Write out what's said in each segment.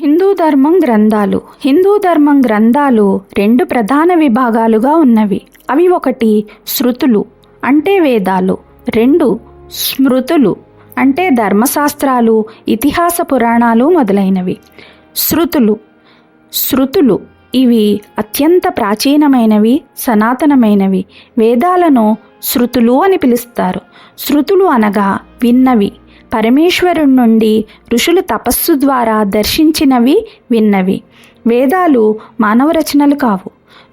హిందూ ధర్మం గ్రంథాలు. హిందూ ధర్మం గ్రంథాలు రెండు ప్రధాన విభాగాలుగా ఉన్నవి. అవి ఒకటి శృతులు అంటే వేదాలు. రెండు స్మృతులు అంటే ధర్మశాస్త్రాలు ఇతిహాస పురాణాలు మొదలైనవి. శృతులు. శృతులు ఇవి అత్యంత ప్రాచీనమైనవి సనాతనమైనవి. వేదాలను శృతులు అని పిలుస్తారు. శృతులు అనగా విన్నవి. పరమేశ్వరుడి నుండి ఋషులు తపస్సు ద్వారా దర్శించినవి విన్నవి. వేదాలు మానవ రచనలు కావు.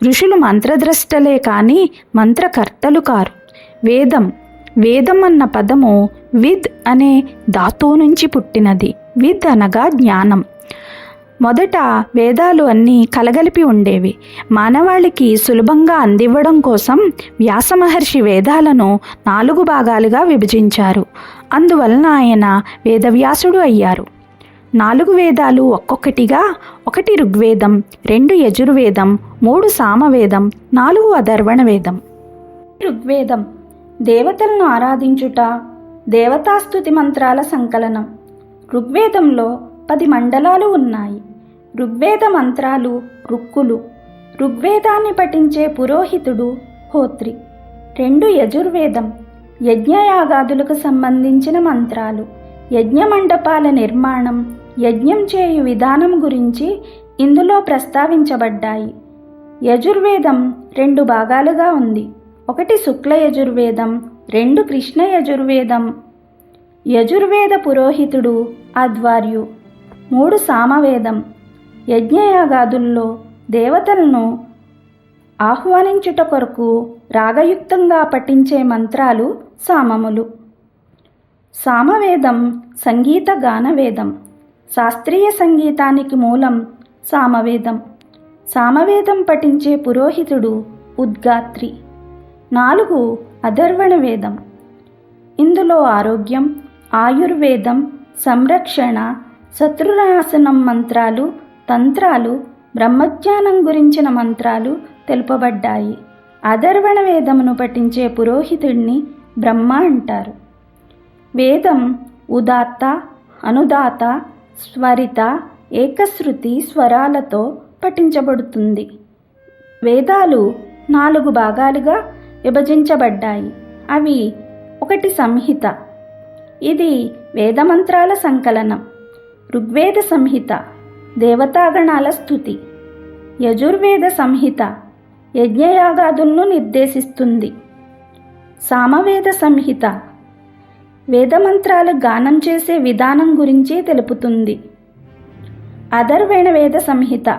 ఋషులు మంత్రద్రష్టలే కానీ మంత్రకర్తలు కారు. వేదం వేదం అన్న పదము విద్ అనే ధాతువు నుంచి పుట్టినది. విద్ అనగా జ్ఞానం. మొదట వేదాలు అన్నీ కలగలిపి ఉండేవి. మానవాళికి సులభంగా అందివ్వడం కోసం వ్యాస మహర్షి వేదాలను నాలుగు భాగాలుగా విభజించారు. అందువలన ఆయన వేదవ్యాసుడు అయ్యారు. నాలుగు వేదాలు ఒక్కొక్కటిగా ఒకటి ఋగ్వేదం రెండు యజుర్వేదం మూడు సామవేదం నాలుగు అధర్వణ వేదం. ఋగ్వేదం. దేవతలను ఆరాధించుట దేవతాస్తుతి మంత్రాల సంకలనం. ఋగ్వేదంలో పది మండలాలు ఉన్నాయి. ఋగ్వేద మంత్రాలు రుక్కులు ఋగ్వేదాన్ని పఠించే పురోహితుడు హోత్రి. రెండు యజుర్వేదం యజ్ఞయాగాదులకు సంబంధించిన మంత్రాలు. యజ్ఞమండపాల నిర్మాణం యజ్ఞం చేయు విధానం గురించి ఇందులో ప్రస్తావించబడ్డాయి. యజుర్వేదం రెండు భాగాలుగా ఉంది. ఒకటి శుక్ల యజుర్వేదం రెండు కృష్ణ యజుర్వేదం. యజుర్వేద పురోహితుడు ఆధ్వర్యు. మూడు సామవేదం యజ్ఞయాగాదుల్లో దేవతలను ఆహ్వానించుట కొరకు రాగయుక్తంగా పఠించే మంత్రాలు సామములు. సామవేదం సంగీత గానవేదం. శాస్త్రీయ సంగీతానికి మూలం సామవేదం. సామవేదం పఠించే పురోహితుడు ఉద్గాత్రి. నాలుగు అధర్వణ వేదం. ఇందులో ఆరోగ్యం ఆయుర్వేదం సంరక్షణ శత్రునాశనం మంత్రాలు తంత్రాలు బ్రహ్మజ్ఞానం గురించిన మంత్రాలు తెలుపబడ్డాయి. అధర్వణ వేదమును పఠించే పురోహితుడిని బ్రహ్మ అంటారు. వేదం ఉదాత్త అనుదాత స్వరిత ఏకశృతి స్వరాలతో పఠించబడుతుంది. వేదాలు నాలుగు భాగాలుగా విభజించబడ్డాయి. అవి ఒకటి సంహిత. ఇది వేదమంత్రాల సంకలనం. ఋగ్వేద సంహిత. దేవతాగణాల స్థుతి యజుర్వేద సంహిత యజ్ఞయాగాదులను నిర్దేశిస్తుంది. సామవేద సంహిత వేదమంత్రాలు గానం చేసే విధానం గురించి తెలుపుతుంది. అధర్వేణ వేద సంహిత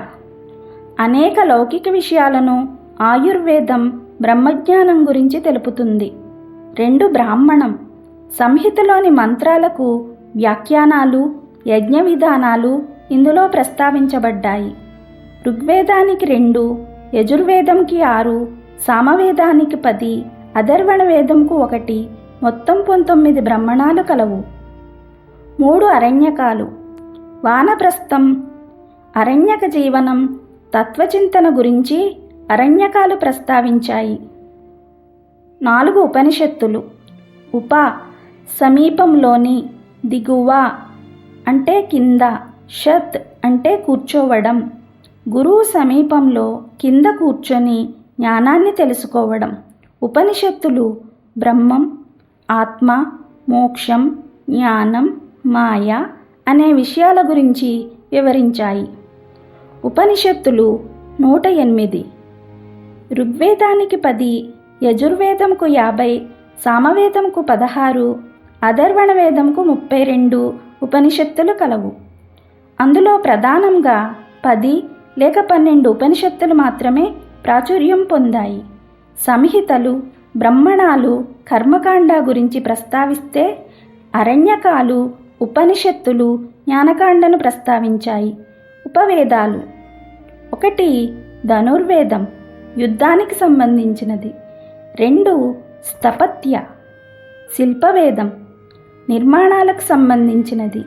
అనేక లౌకిక విషయాలను ఆయుర్వేదం బ్రహ్మజ్ఞానం గురించి తెలుపుతుంది. రెండు బ్రాహ్మణం సంహితలోని మంత్రాలకు వ్యాఖ్యానాలు యజ్ఞ విధానాలు ఇందులో ప్రస్తావించబడ్డాయి. ఋగ్వేదానికి రెండు యజుర్వేదంకి ఆరు సామవేదానికి పది అధర్వణ వేదంకు ఒకటి మొత్తం పంతొమ్మిది బ్రహ్మణాలు కలవు. మూడు అరణ్యకాలు. వానప్రస్థం అరణ్యక జీవనం తత్వచింతన గురించి అరణ్యకాలు ప్రస్తావించాయి. నాలుగు ఉపనిషత్తులు. ఉప సమీపంలోని దిగువ అంటే కింద. షత్ అంటే కూర్చోవడం. గురువు సమీపంలో కింద కూర్చొని జ్ఞానాన్ని తెలుసుకోవడం. ఉపనిషత్తులు బ్రహ్మం ఆత్మ మోక్షం జ్ఞానం మాయ అనే విషయాల గురించి వివరించాయి. ఉపనిషత్తులు నూట ఎనిమిది. ఋగ్వేదానికి పది యజుర్వేదంకు యాభై సామవేదంకు పదహారు అధర్వణ వేదంకు ముప్పై రెండు ఉపనిషత్తులు కలవు. అందులో ప్రధానంగా పది లేక పన్నెండు ఉపనిషత్తులు మాత్రమే ప్రాచుర్యం పొందాయి. సంహితలు బ్రహ్మణాలు కర్మకాండ గురించి ప్రస్తావిస్తే అరణ్యకాలు ఉపనిషత్తులు జ్ఞానకాండను ప్రస్తావించాయి. ఉపవేదాలు. ఒకటి ధనుర్వేదం యుద్ధానికి సంబంధించినది. రెండు స్థపత్య శిల్పవేదం నిర్మాణాలకు సంబంధించినది.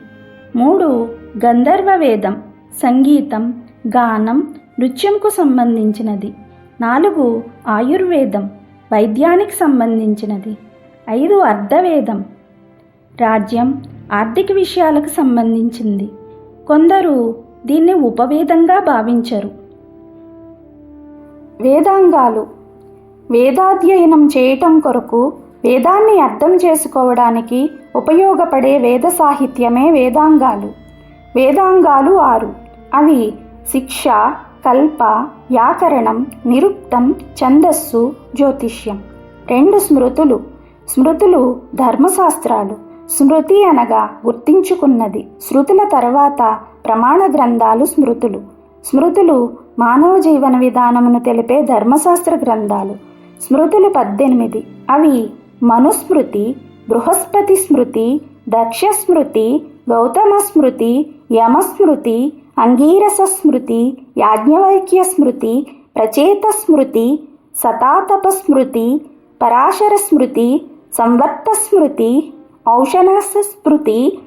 మూడు గంధర్వ వేదం సంగీతం గానం నృత్యంకు సంబంధించినది. నాలుగు ఆయుర్వేదం వైద్యానికి సంబంధించినది. ఐదు అర్ధవేదం రాజ్యం ఆర్థిక విషయాలకు సంబంధించింది. కొందరు దీన్ని ఉపవేదంగా భావించరు. వేదాంగాలు వేదాధ్యయనం చేయటం కొరకు వేదాన్ని అర్థం చేసుకోవడానికి ఉపయోగపడే వేద సాహిత్యమే వేదాంగాలు. వేదాంగాలు ఆరు. అవి శిక్ష కల్ప వ్యాకరణం నిరుక్తం ఛందస్సు జ్యోతిష్యం. రెండు స్మృతులు. స్మృతులు ధర్మశాస్త్రాలు. స్మృతి అనగా గుర్తించుకున్నది. శృతుల తర్వాత ప్రమాణ గ్రంథాలు స్మృతులు. స్మృతులు మానవ జీవన విధానమును తెలిపే ధర్మశాస్త్ర గ్రంథాలు. స్మృతులు పద్దెనిమిది. అవి మనుస్మృతి బృహస్పతి స్మృతి దక్ష స్మృతి గౌతమ స్మృతి యమస్మృతి అంగీరస స్మృతి యాజ్ఞవల్క్య స్మృతి ప్రచేత స్మృతి సతాతప స్మృతి పరాశర స్మృతి సంవర్త స్మృతి ఔషనస స్మృతి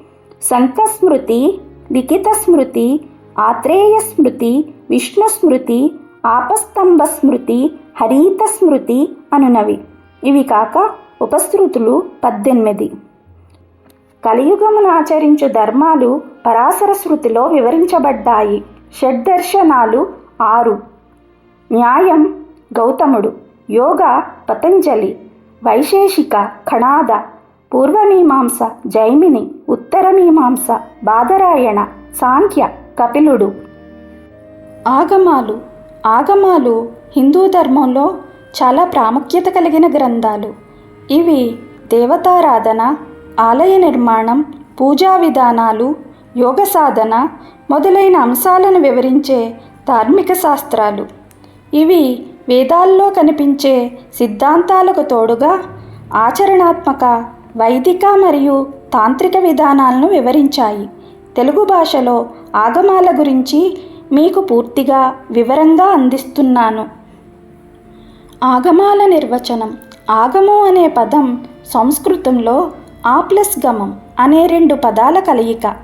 శంఖస్మృతి లిఖిత స్మృతి ఆత్రేయ స్మృతి విష్ణు స్మృతి ఆపస్తంభ స్మృతి హరీత స్మృతి అనునవి. ఇవి కాక ఉపశృతులు పద్దెనిమిది. కలియుగమును ఆచరించు ధర్మాలు పరాశర శృతిలో వివరించబడ్డాయి. షడ్దర్శనాలు ఆరు. న్యాయం గౌతముడు. యోగ పతంజలి. వైశేషిక ఖణాద. పూర్వమీమాంస జైమిని. ఉత్తరమీమాంస బాదరాయణ. సాంఖ్య కపిలుడు. ఆగమాలు. ఆగమాలు హిందూ ధర్మంలో చాలా ప్రాముఖ్యత కలిగిన గ్రంథాలు. ఇవి దేవతారాధన ఆలయ నిర్మాణం పూజా విధానాలు యోగ సాధన మొదలైన అంశాలను వివరించే ధార్మిక శాస్త్రాలు. ఇవి వేదాల్లో కనిపించే సిద్ధాంతాలకు తోడుగా ఆచరణాత్మక వైదిక మరియు తాంత్రిక విధానాలను వివరించాయి. తెలుగు భాషలో ఆగమాల గురించి మీకు పూర్తిగా వివరంగా అందిస్తున్నాను. ఆగమాల నిర్వచనం. ఆగము అనే పదం సంస్కృతంలో ఆ ప్లస్ గమం అనే రెండు పదాల కలయిక.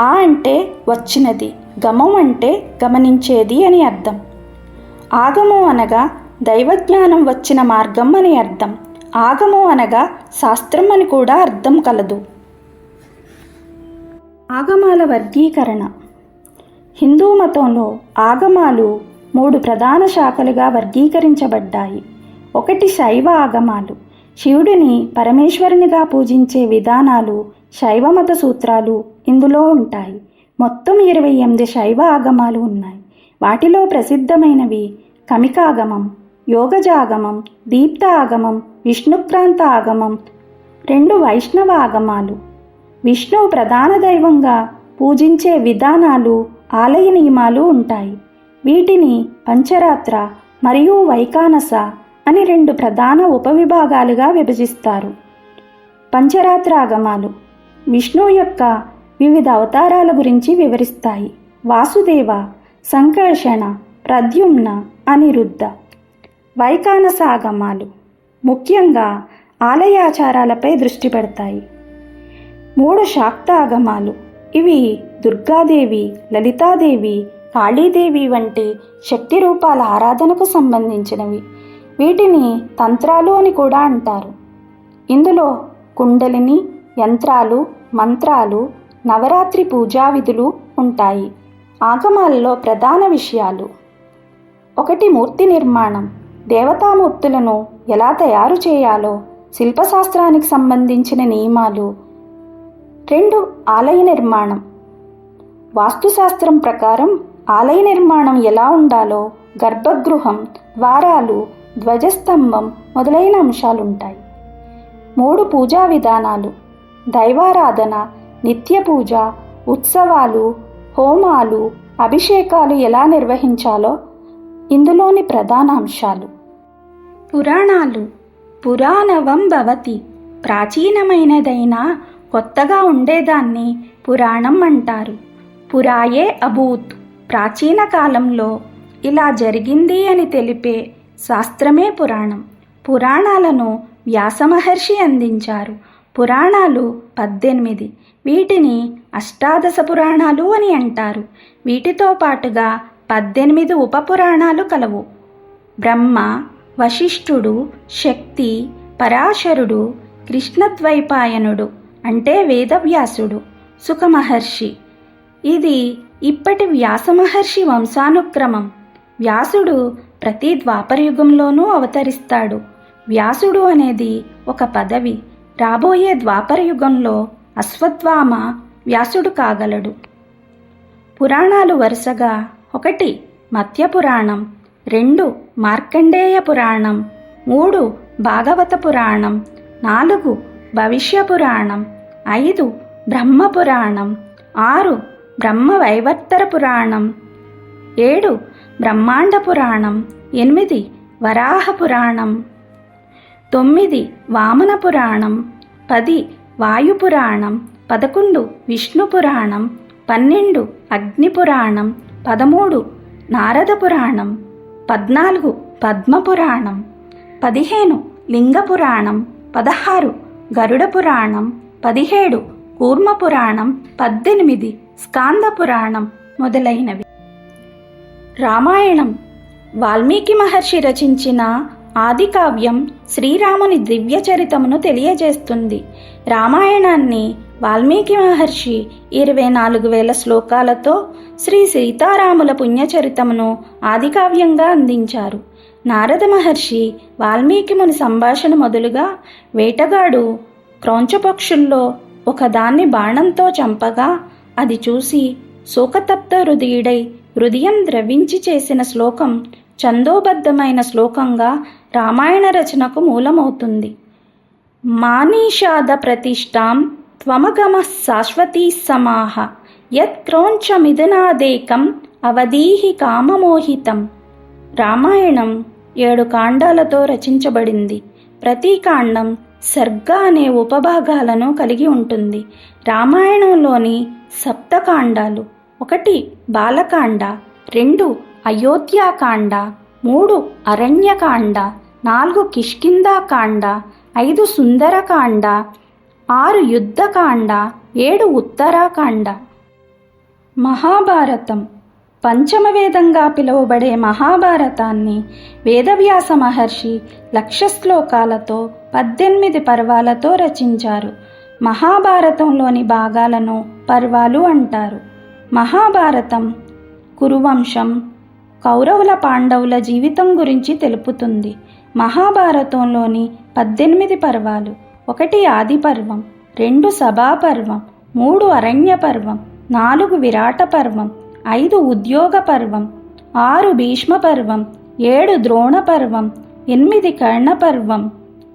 ఆ అంటే వచ్చినది గమం అంటే గమనించేది అని అర్థం. ఆగమం అనగా దైవజ్ఞానం వచ్చిన మార్గం అని అర్థం. ఆగమం అనగా శాస్త్రం అని కూడా అర్థం కలదు. ఆగమాల వర్గీకరణ. హిందూ మతంలో ఆగమాలు మూడు ప్రధాన శాఖలుగా వర్గీకరించబడ్డాయి. ఒకటి శైవ ఆగమాలు. శివుడిని పరమేశ్వరునిగా పూజించే విధానాలు శైవమత సూత్రాలు ఇందులో ఉంటాయి. మొత్తం ఇరవై ఎనిమిది శైవ ఆగమాలు ఉన్నాయి. వాటిలో ప్రసిద్ధమైనవి కమికాగమం యోగజాగమం దీప్త ఆగమం విష్ణుక్రాంత ఆగమం రెండు వైష్ణవ ఆగమాలు. విష్ణువు ప్రధాన దైవంగా పూజించే విధానాలు ఆలయ నియమాలు ఉంటాయి. వీటిని పంచరాత్ర మరియు వైకానస అని రెండు ప్రధాన ఉపవిభాగాలుగా విభజిస్తారు. పంచరాత్రాగమాలు విష్ణువు యొక్క వివిధ అవతారాల గురించి వివరిస్తాయి. వాసుదేవ సంకర్షణ ప్రద్యుమ్న అనిరుద్ధ వైకానసాగమాలు ముఖ్యంగా ఆలయాచారాలపై దృష్టి పెడతాయి. మూడు శాక్తాగమాలు ఇవి దుర్గాదేవి లలితాదేవి కాళీదేవి వంటి శక్తి రూపాల ఆరాధనకు సంబంధించినవి. వీటిని తంత్రాలు అని కూడా అంటారు. ఇందులో కుండలిని యంత్రాలు మంత్రాలు నవరాత్రి పూజా విధులు ఉంటాయి. ఆగమాలలో ప్రధాన విషయాలు. ఒకటి మూర్తి నిర్మాణం. దేవతామూర్తులను ఎలా తయారు చేయాలో శిల్పశాస్త్రానికి సంబంధించిన నియమాలు. రెండు ఆలయ నిర్మాణం. వాస్తుశాస్త్రం ప్రకారం ఆలయ నిర్మాణం ఎలా ఉండాలో గర్భగృహం ద్వారాలు ధ్వజస్తంభం మొదలైన అంశాలుంటాయి. మూడు పూజా విధానాలు దైవారాధన నిత్య పూజ ఉత్సవాలు హోమాలు అభిషేకాలు ఎలా నిర్వహించాలో ఇందులోని ప్రధాన అంశాలు. పురాణాలు పురాణవం భవతి ప్రాచీనమైనదైనా కొత్తగా ఉండేదాన్ని పురాణం అంటారు. పురాయే అభూత్ ప్రాచీన కాలంలో ఇలా జరిగింది అని తెలిపే శాస్త్రమే పురాణం. పురాణాలను వ్యాసమహర్షి అందించారు. పురాణాలు పద్దెనిమిది. వీటిని అష్టాదశ పురాణాలు అని అంటారు. వీటితో పాటుగా పద్దెనిమిది ఉపపురాణాలు కలవు. బ్రహ్మ వశిష్ఠుడు శక్తి పరాశరుడు కృష్ణద్వైపాయనుడు అంటే వేదవ్యాసుడు. సుఖమహర్షి. ఇది ఇప్పటి వ్యాసమహర్షి వంశానుక్రమం. వ్యాసుడు ప్రతి ద్వాపరయుగంలోనూ అవతరిస్తాడు. వ్యాసుడు అనేది ఒక పదవి. రాబోయే ద్వాపరయుగంలో అశ్వత్థామ వ్యాసుడు కాగలడు. పురాణాలు వరుసగా ఒకటి మత్య పురాణం రెండు మార్కండేయ పురాణం మూడు భాగవత పురాణం నాలుగు భవిష్య పురాణం ఐదు బ్రహ్మ పురాణం ఆరు బ్రహ్మ వైవర్తర పురాణం ఏడు. బ్రహ్మాండ పురాణం. ఎనిమిది. వరాహ పురాణం. తొమ్మిది. వామన పురాణం. పది. వాయు పురాణం. పదకొండు. విష్ణు పురాణం. పన్నెండు. అగ్ని పురాణం. పదమూడు. నారద పురాణం. పద్నాలుగు. పద్మ పురాణం. పదిహేను. లింగపురాణం పదహారు. గరుడ పురాణం. పదిహేడు. కూర్మపురాణం పద్దెనిమిది. స్కాంద పురాణం మొదలైనవి. రామాయణం. వాల్మీకి మహర్షి రచించిన ఆది కావ్యం శ్రీరాముని దివ్య చరితమును తెలియజేస్తుంది. రామాయణాన్ని వాల్మీకి మహర్షి ఇరవై నాలుగు వేల శ్లోకాలతో శ్రీ సీతారాముల పుణ్యచరితమును ఆదికావ్యంగా అందించారు. నారద మహర్షి వాల్మీకి ముని సంభాషణ మొదలుగా వేటగాడు క్రౌంచపక్షుల్లో ఒకదాన్ని బాణంతో చంపగా అది చూసి శోకతప్త హృదయుడై హృదయం ద్రవించి చేసిన శ్లోకం చందోబద్ధమైన శ్లోకంగా రామాయణ రచనకు మూలమవుతుంది. మానీషాద ప్రతిష్టాం త్వమగమ శాశ్వతీ సమాహ యత్ క్రౌంచమిథునాదేకం అవధీహి కామమోహితం. రామాయణం ఏడు కాండాలతో రచించబడింది. ప్రతి కాండం సర్గ అనే ఉపభాగాలను కలిగి ఉంటుంది. రామాయణంలోని సప్తకాండాలు ఒకటి బాలకాండ రెండు అయోధ్యాకాండ మూడు అరణ్యకాండ నాలుగు కిష్కిందాకాండ ఐదు సుందరకాండ ఆరు యుద్ధకాండ ఏడు ఉత్తరాకాండ. మహాభారతం. పంచమవేదంగా పిలువబడే మహాభారతాన్ని వేదవ్యాస మహర్షి లక్ష శ్లోకాలతో పద్దెనిమిది పర్వాలతో రచించారు. మహాభారతంలోని భాగాలను పర్వాలు అంటారు. మహాభారతం కురువంశం కౌరవుల పాండవుల జీవితం గురించి తెలుపుతుంది. మహాభారతంలోని పద్దెనిమిది పర్వాలు. ఒకటి ఆది పర్వం రెండు సభా పర్వం మూడు అరణ్య పర్వం నాలుగు విరాట పర్వం ఐదు ఉద్యోగ పర్వం ఆరు భీష్మ పర్వం ఏడు ద్రోణ పర్వం ఎనిమిది కర్ణ పర్వం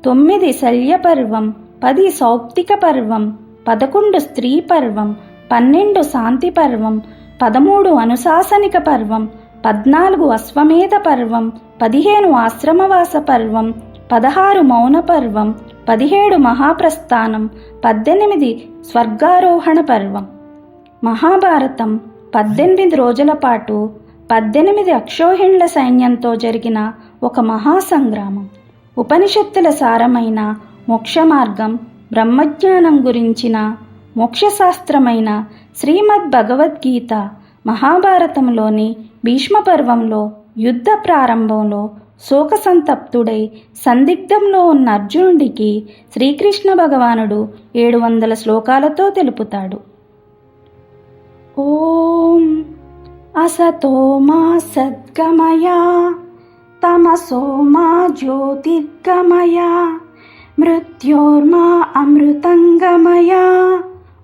తొమ్మిది శల్య పర్వం పది సౌప్తిక పర్వం పదకొండు స్త్రీ పర్వం పన్నెండు శాంతి పర్వం పదమూడు అనుశాసనిక పర్వం పద్నాలుగు అశ్వమేధ పర్వం పదిహేను ఆశ్రమవాస పర్వం పదహారు మౌన పర్వం పదిహేడు మహాప్రస్థానం పద్దెనిమిది స్వర్గారోహణ పర్వం. మహాభారతం పద్దెనిమిది రోజుల పాటు పద్దెనిమిది అక్షోహిణుల సైన్యంతో జరిగిన ఒక మహాసంగ్రామం. ఉపనిషత్తుల సారమైన మోక్ష మార్గం బ్రహ్మజ్ఞానం గురించిన మోక్షశాస్త్రమైన శ్రీమద్ భగవద్గీత మహాభారతంలోని భీష్మపర్వంలో యుద్ధ ప్రారంభంలో శోకసంతప్తుడై సందిగ్ధంలో ఉన్న అర్జునుడికి శ్రీకృష్ణ భగవానుడు ఏడు వందల శ్లోకాలతో తెలుపుతాడు. ఓం అసతో మా సద్గమయా తమసో మా జ్యోతిర్గమయా మృత్యోర్మా అమృతంగమయా